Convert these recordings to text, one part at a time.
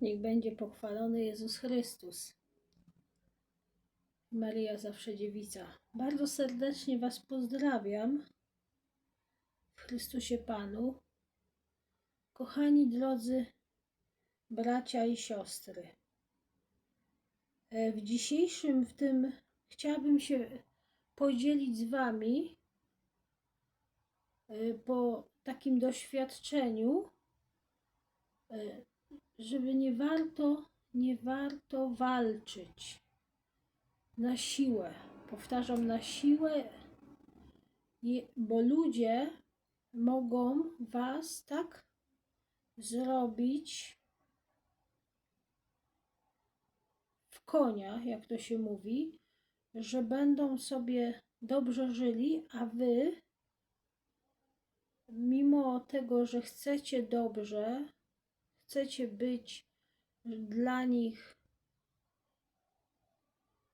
Niech będzie pochwalony Jezus Chrystus. Maria zawsze dziewica. Bardzo serdecznie Was pozdrawiam w Chrystusie Panu. Kochani drodzy bracia i siostry. E, W dzisiejszym w tym chciałabym się podzielić z Wami e, po takim doświadczeniu, e, żeby nie warto, nie warto walczyć na siłę. Powtarzam, na siłę, bo ludzie mogą Was tak zrobić w konia, jak to się mówi, że będą sobie dobrze żyli, a Wy, mimo tego, że chcecie dobrze, chcecie być dla nich,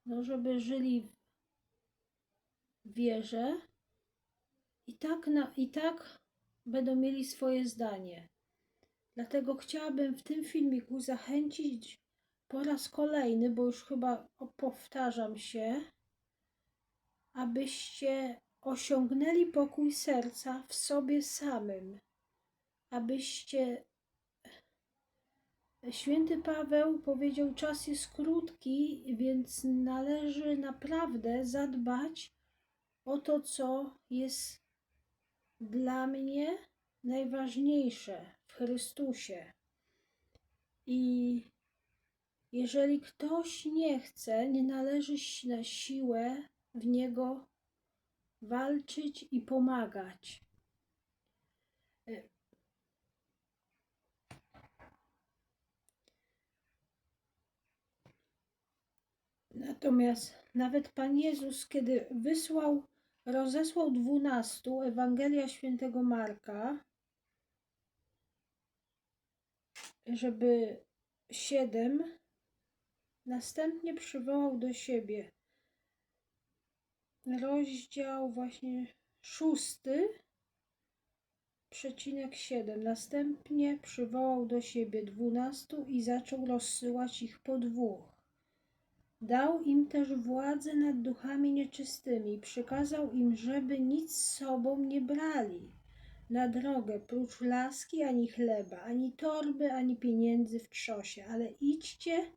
no żeby żyli w wierze, i tak, na, i tak będą mieli swoje zdanie. Dlatego chciałabym w tym filmiku zachęcić po raz kolejny, bo już chyba powtarzam się, abyście osiągnęli pokój serca w sobie samym, abyście Święty Paweł powiedział: Czas jest krótki, więc należy naprawdę zadbać o to, co jest dla mnie najważniejsze w Chrystusie. I jeżeli ktoś nie chce, nie należy na siłę w niego walczyć i pomagać. Natomiast nawet Pan Jezus, kiedy wysłał, rozesłał dwunastu, Ewangelia Świętego Marka, żeby siedem, następnie przywołał do siebie. Rozdział właśnie szósty, przecinek siedem. Następnie przywołał do siebie dwunastu i zaczął rozsyłać ich po dwóch. Dał im też władzę nad duchami nieczystymi. Przykazał im, żeby nic z sobą nie brali na drogę, prócz laski ani chleba, ani torby, ani pieniędzy w trzosie, ale idźcie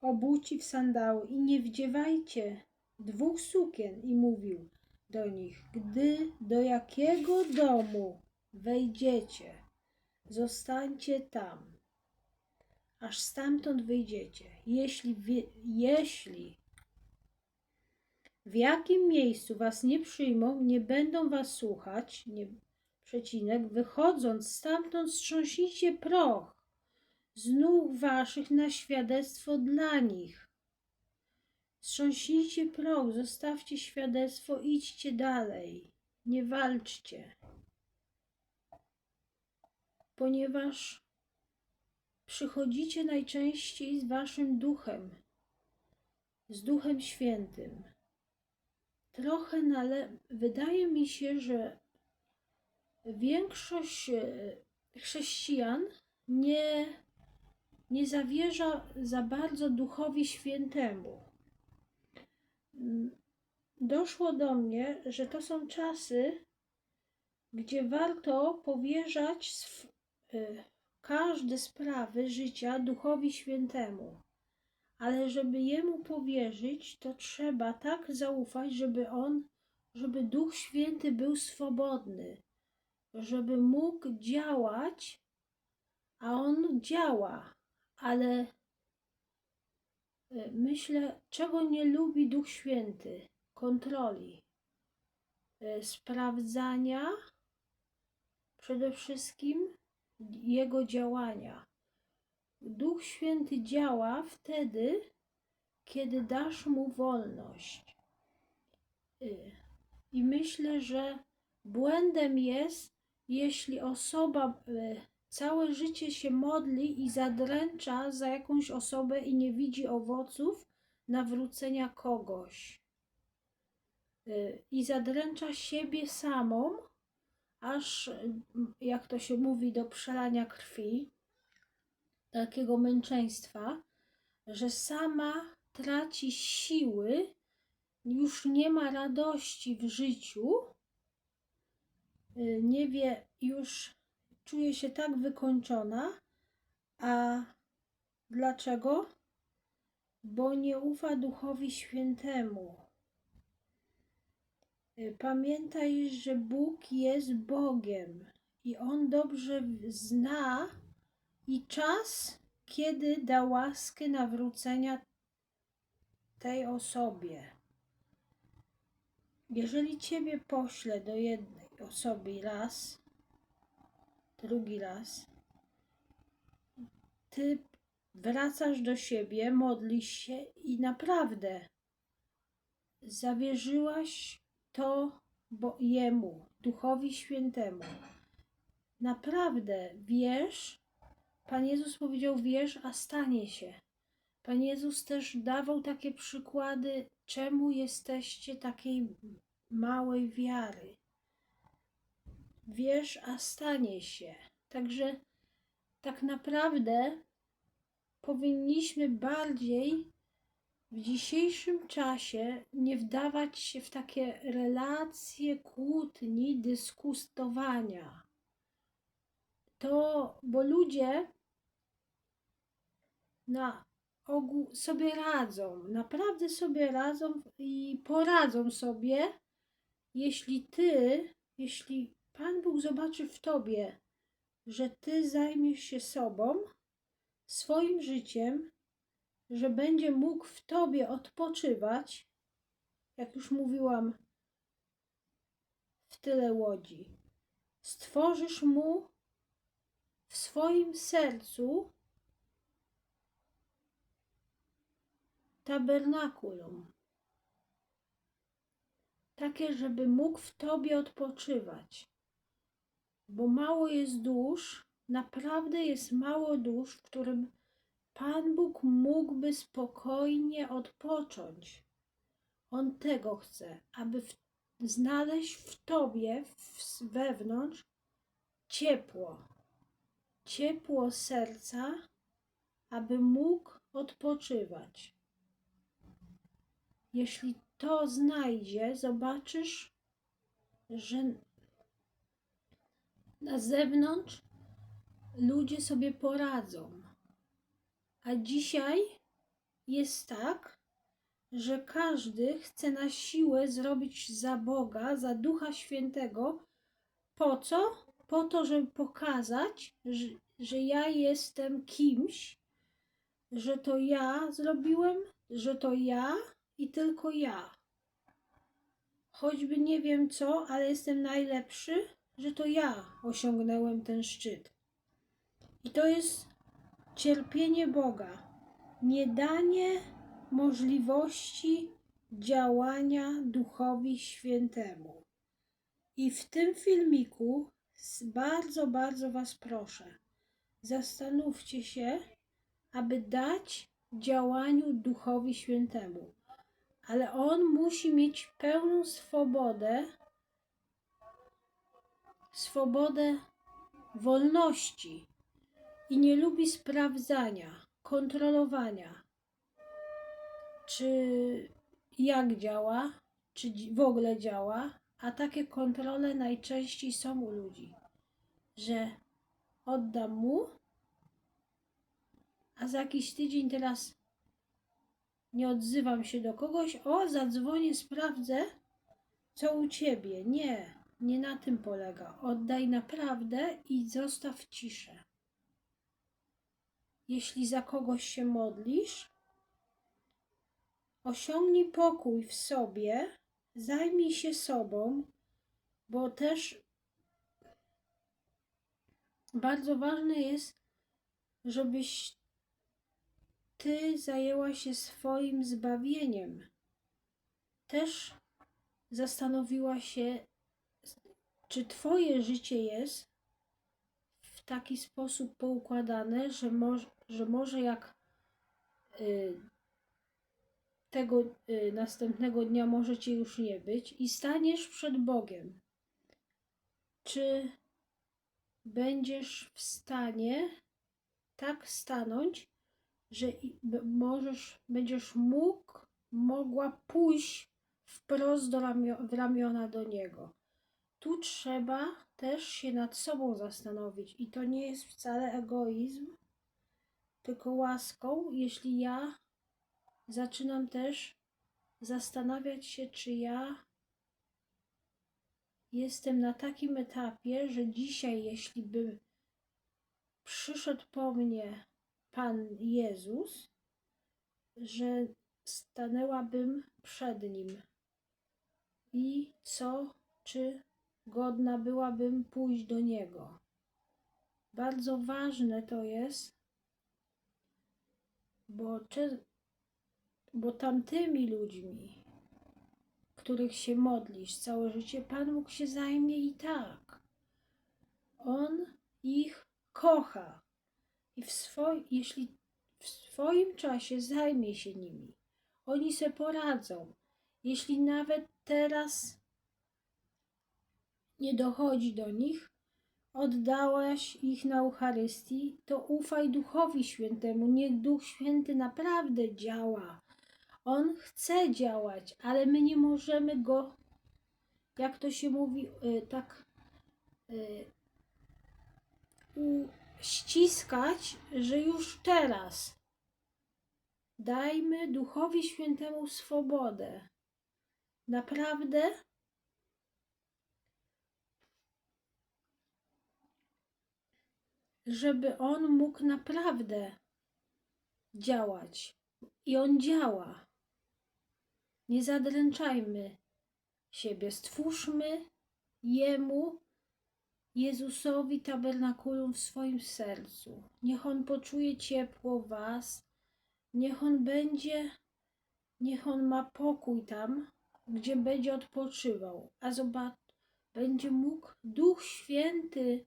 obuci w sandały i nie wdziewajcie dwóch sukien. I mówił do nich, gdy do jakiego domu wejdziecie, zostańcie tam aż stamtąd wyjdziecie. Jeśli, wie, jeśli w jakim miejscu was nie przyjmą, nie będą was słuchać, nie, przecinek, wychodząc stamtąd strząśnijcie proch z nóg waszych na świadectwo dla nich. Strząśnijcie proch, zostawcie świadectwo, idźcie dalej, nie walczcie. Ponieważ przychodzicie najczęściej z waszym duchem, z Duchem Świętym. Trochę nale... wydaje mi się, że większość e, chrześcijan nie, nie zawierza za bardzo Duchowi Świętemu. Doszło do mnie, że to są czasy, gdzie warto powierzać sw- e, każde sprawy życia Duchowi Świętemu. Ale żeby Jemu powierzyć, to trzeba tak zaufać, żeby On, żeby Duch Święty był swobodny, żeby mógł działać, a On działa. Ale e, myślę, czego nie lubi Duch Święty? Kontroli, e, sprawdzania przede wszystkim Jego działania. Duch Święty działa wtedy, kiedy dasz mu wolność. Y, I myślę, że błędem jest, jeśli osoba y, całe życie się modli i zadręcza za jakąś osobę i nie widzi owoców nawrócenia kogoś. Y, I zadręcza siebie samą, aż, y, jak to się mówi, do przelania krwi takiego męczeństwa, że sama traci siły, już nie ma radości w życiu, y, nie wie, już czuje się tak wykończona, a dlaczego? Bo nie ufa Duchowi Świętemu. Y, Pamiętaj, że Bóg jest Bogiem i On dobrze zna i czas, kiedy da łaskę nawrócenia tej osobie. Jeżeli Ciebie pośle do jednej osoby raz, drugi raz, Ty wracasz do siebie, modlisz się i naprawdę zawierzyłaś to bo Jemu, Duchowi Świętemu. Naprawdę wierz, Pan Jezus powiedział wierz, a stanie się. Pan Jezus też dawał takie przykłady, czemu jesteście takiej małej wiary. Wierz, a stanie się. Także tak naprawdę powinniśmy bardziej w dzisiejszym czasie nie wdawać się w takie relacje kłótni, dyskutowania. To, bo ludzie na ogół sobie radzą, naprawdę sobie radzą i poradzą sobie, jeśli ty, jeśli Pan Bóg zobaczy w tobie, że ty zajmiesz się sobą, swoim życiem, że będzie mógł w tobie odpoczywać, jak już mówiłam w tyle łodzi. Stworzysz mu w swoim sercu tabernakulum. Takie, żeby mógł w tobie odpoczywać. Bo mało jest dusz, naprawdę jest mało dusz, w którym Pan Bóg mógłby spokojnie odpocząć. On tego chce, aby w, znaleźć w tobie, w, wewnątrz, ciepło. Ciepło serca, aby mógł odpoczywać. Jeśli to znajdzie, zobaczysz, że na zewnątrz ludzie sobie poradzą. A dzisiaj jest tak, że każdy chce na siłę zrobić za Boga, za Ducha Świętego. Po co? Po to, żeby pokazać, że, że ja jestem kimś, że to ja zrobiłem, że to ja i tylko ja. Choćby nie wiem co, ale jestem najlepszy, że to ja osiągnąłem ten szczyt. I to jest cierpienie Boga, niedanie możliwości działania Duchowi Świętemu. I w tym filmiku bardzo, bardzo Was proszę, zastanówcie się, aby dać działaniu Duchowi Świętemu. Ale On musi mieć pełną swobodę, swobodę wolności i nie lubi sprawdzania, kontrolowania, czy jak działa, czy w ogóle działa, a takie kontrole najczęściej są u ludzi, że oddam mu, a za jakiś tydzień teraz nie odzywam się do kogoś, o, zadzwonię, sprawdzę, co u ciebie. Nie, nie na tym polega. Oddaj naprawdę i zostaw ciszę. Jeśli za kogoś się modlisz, osiągnij pokój w sobie, zajmij się sobą, bo też bardzo ważne jest, żebyś ty zajęła się swoim zbawieniem. Też zastanowiła się, czy twoje życie jest w taki sposób poukładane, że, moż, że może jak y, tego y, następnego dnia może cię już nie być i staniesz przed Bogiem. Czy będziesz w stanie tak stanąć, że możesz, będziesz mógł, mogła pójść wprost do ramio, w ramiona do Niego. Tu trzeba też się nad sobą zastanowić i to nie jest wcale egoizm, tylko łaską, jeśli ja zaczynam też zastanawiać się, czy ja jestem na takim etapie, że dzisiaj, jeśli by przyszedł po mnie Pan Jezus, że stanęłabym przed Nim i co, czy godna byłabym pójść do Niego. Bardzo ważne to jest, bo, bo tamtymi ludźmi, których się modlisz całe życie, Pan mógł się zajmie i tak. On ich kocha i w swoi, jeśli w swoim czasie zajmie się nimi, oni se poradzą. Jeśli nawet teraz nie dochodzi do nich, oddałaś ich na Eucharystii, to ufaj Duchowi Świętemu. Niech Duch Święty naprawdę działa. On chce działać, ale my nie możemy go, jak to się mówi, y, tak y, uściskać, że już teraz. Dajmy Duchowi Świętemu swobodę. Naprawdę żeby on mógł naprawdę działać. I on działa. Nie zadręczajmy siebie. Stwórzmy Jemu, Jezusowi, tabernakulum w swoim sercu. Niech on poczuje ciepło Was. Niech on będzie, niech on ma pokój tam, gdzie będzie odpoczywał. A zobacz, będzie mógł Duch Święty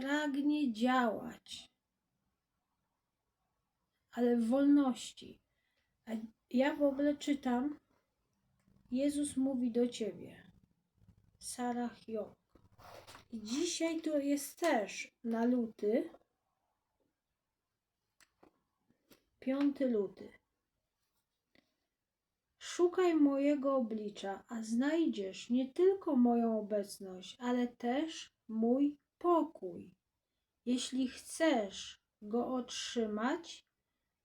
pragnie działać, ale w wolności. A ja w ogóle czytam, Jezus mówi do ciebie, Sarah Job. I dzisiaj to jest też na luty, 5 luty. Szukaj mojego oblicza, a znajdziesz nie tylko moją obecność, ale też mój pokój. Jeśli chcesz go otrzymać,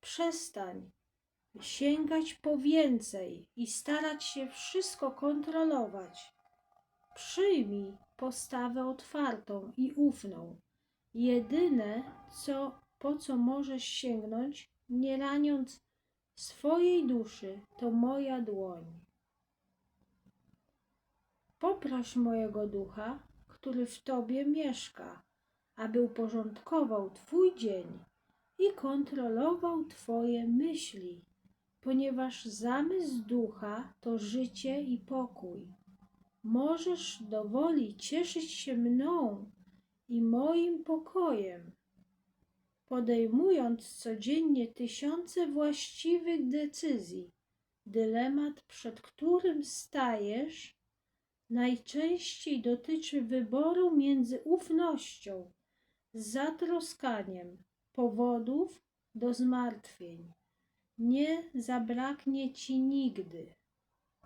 przestań sięgać po więcej i starać się wszystko kontrolować. Przyjmij postawę otwartą i ufną. Jedyne, co, po co możesz sięgnąć, nie raniąc swojej duszy, to moja dłoń. Poproś mojego ducha, który w tobie mieszka, aby uporządkował twój dzień i kontrolował twoje myśli, ponieważ zamysł ducha to życie i pokój. Możesz dowoli cieszyć się mną i moim pokojem, podejmując codziennie tysiące właściwych decyzji. Dylemat, przed którym stajesz, najczęściej dotyczy wyboru między ufnością, zatroskaniem, powodów do zmartwień. Nie zabraknie ci nigdy,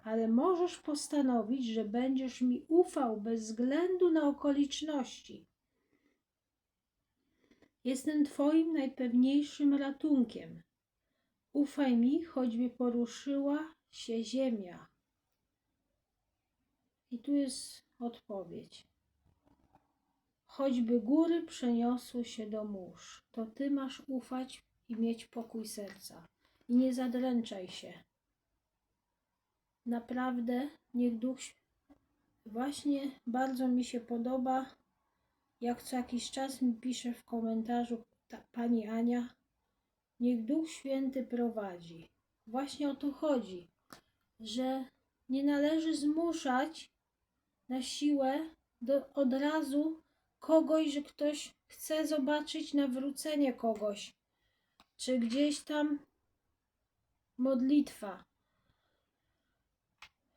ale możesz postanowić, że będziesz mi ufał bez względu na okoliczności. Jestem Twoim najpewniejszym ratunkiem. Ufaj mi, choćby poruszyła się ziemia. I tu jest odpowiedź. Choćby góry przeniosły się do mórz, to Ty masz ufać i mieć pokój serca. I nie zadręczaj się. Naprawdę, niech Duch Właśnie bardzo mi się podoba, jak co jakiś czas mi pisze w komentarzu ta, pani Ania, niech Duch Święty prowadzi. Właśnie o to chodzi, że nie należy zmuszać na siłę do, od razu kogoś, że ktoś chce zobaczyć nawrócenie kogoś, czy gdzieś tam modlitwa,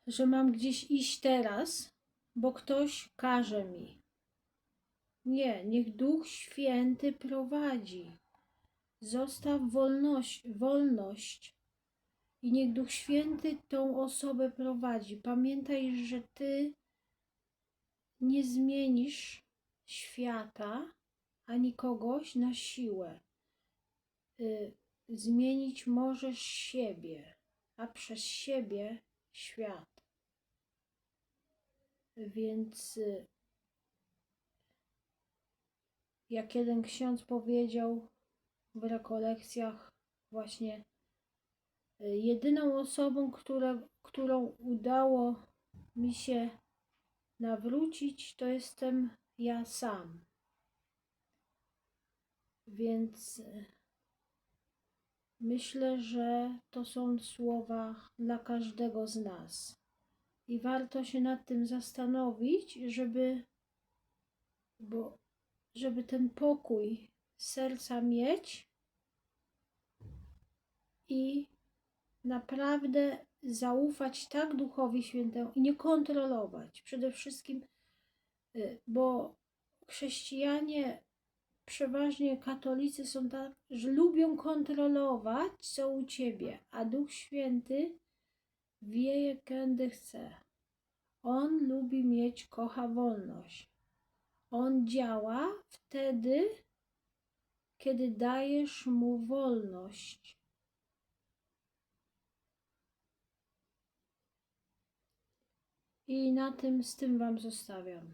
że mam gdzieś iść teraz, bo ktoś każe mi. Nie, niech Duch Święty prowadzi. zostaw wolność, wolność i niech Duch Święty tą osobę prowadzi. Pamiętaj, że Ty nie zmienisz świata ani kogoś na siłę. Y, Zmienić możesz siebie, a przez siebie świat. Więc y, jak jeden ksiądz powiedział w rekolekcjach, właśnie y, jedyną osobą, która, którą udało mi się nawrócić, to jestem ja sam. Więc y, myślę, że to są słowa dla każdego z nas. I warto się nad tym zastanowić, żeby, bo, żeby ten pokój serca mieć i naprawdę zaufać tak Duchowi Świętemu i nie kontrolować. Przede wszystkim, y, bo chrześcijanie, przeważnie katolicy są tak, że lubią kontrolować, co u ciebie, a Duch Święty wie, kiedy chce. On lubi mieć, kocha wolność. On działa wtedy, kiedy dajesz mu wolność. I na tym z tym Wam zostawiam.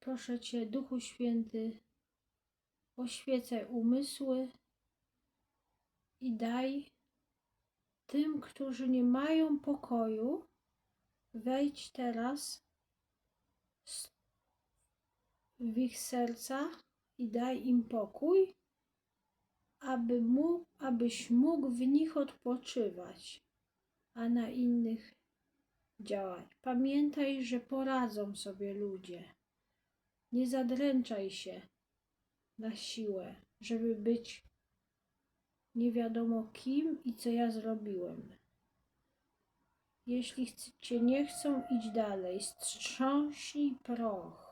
Proszę Cię, Duchu Święty, oświecaj umysły i daj tym, którzy nie mają pokoju, wejdź teraz w ich serca i daj im pokój, aby mógł, abyś mógł w nich odpoczywać, a na innych działać. Pamiętaj, że poradzą sobie ludzie. Nie zadręczaj się na siłę, żeby być nie wiadomo kim i co ja zrobiłem. Jeśli cię nie chcą, idź dalej. Strząśnij proch.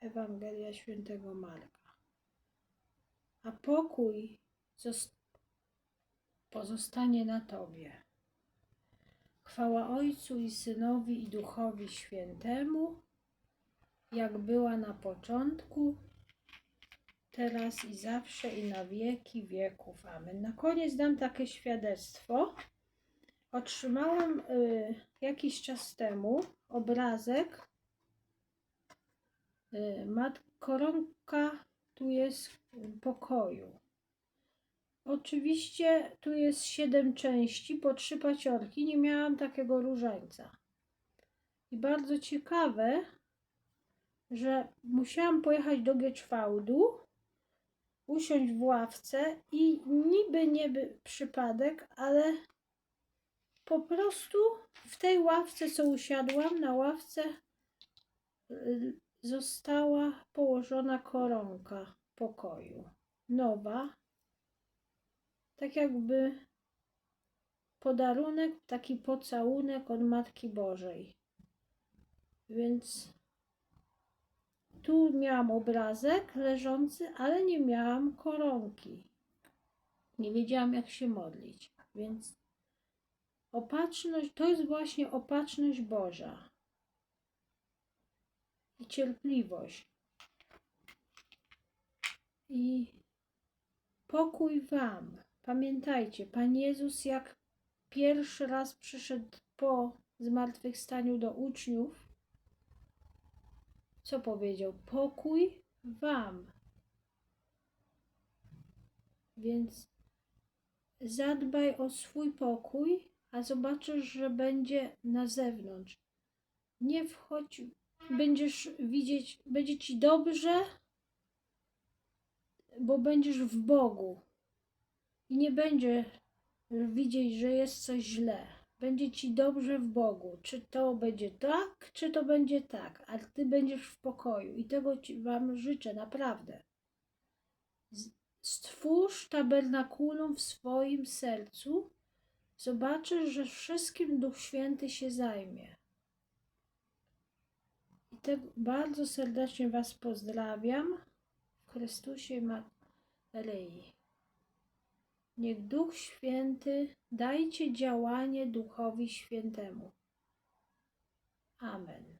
Ewangelia Świętego Marka. A pokój zos- pozostanie na tobie. Chwała Ojcu i Synowi i Duchowi Świętemu, jak była na początku, teraz i zawsze i na wieki wieków. Amen. Na koniec dam takie świadectwo. Otrzymałam y, jakiś czas temu obrazek. Y, mat koronka tu jest pokoju. Oczywiście tu jest siedem części, po trzy paciorki. Nie miałam takiego różańca. I bardzo ciekawe, że musiałam pojechać do Gieczwałdu, usiąść w ławce i niby nie by przypadek, ale po prostu w tej ławce, co usiadłam, na ławce y, została położona koronka pokoju. Nowa. Tak jakby podarunek, taki pocałunek od Matki Bożej. Więc tu miałam obrazek leżący, ale nie miałam koronki. Nie wiedziałam, jak się modlić. Więc opatrzność to jest właśnie opatrzność Boża i cierpliwość. I pokój Wam. Pamiętajcie, Pan Jezus, jak pierwszy raz przyszedł po zmartwychwstaniu do uczniów, co powiedział? Pokój wam. Więc zadbaj o swój pokój, a zobaczysz, że będzie na zewnątrz. Nie wchodź, będziesz widzieć, będzie ci dobrze, bo będziesz w Bogu. I nie będzie widzieć, że jest coś źle. Będzie ci dobrze w Bogu. Czy to będzie tak, czy to będzie tak, a ty będziesz w pokoju. I tego ci wam życzę, naprawdę. Stwórz tabernakulum w swoim sercu. Zobaczysz, że wszystkim Duch Święty się zajmie. I tak bardzo serdecznie Was pozdrawiam w Chrystusie. Ma Rei. Niech Duch Święty dajcie działanie Duchowi Świętemu. Amen.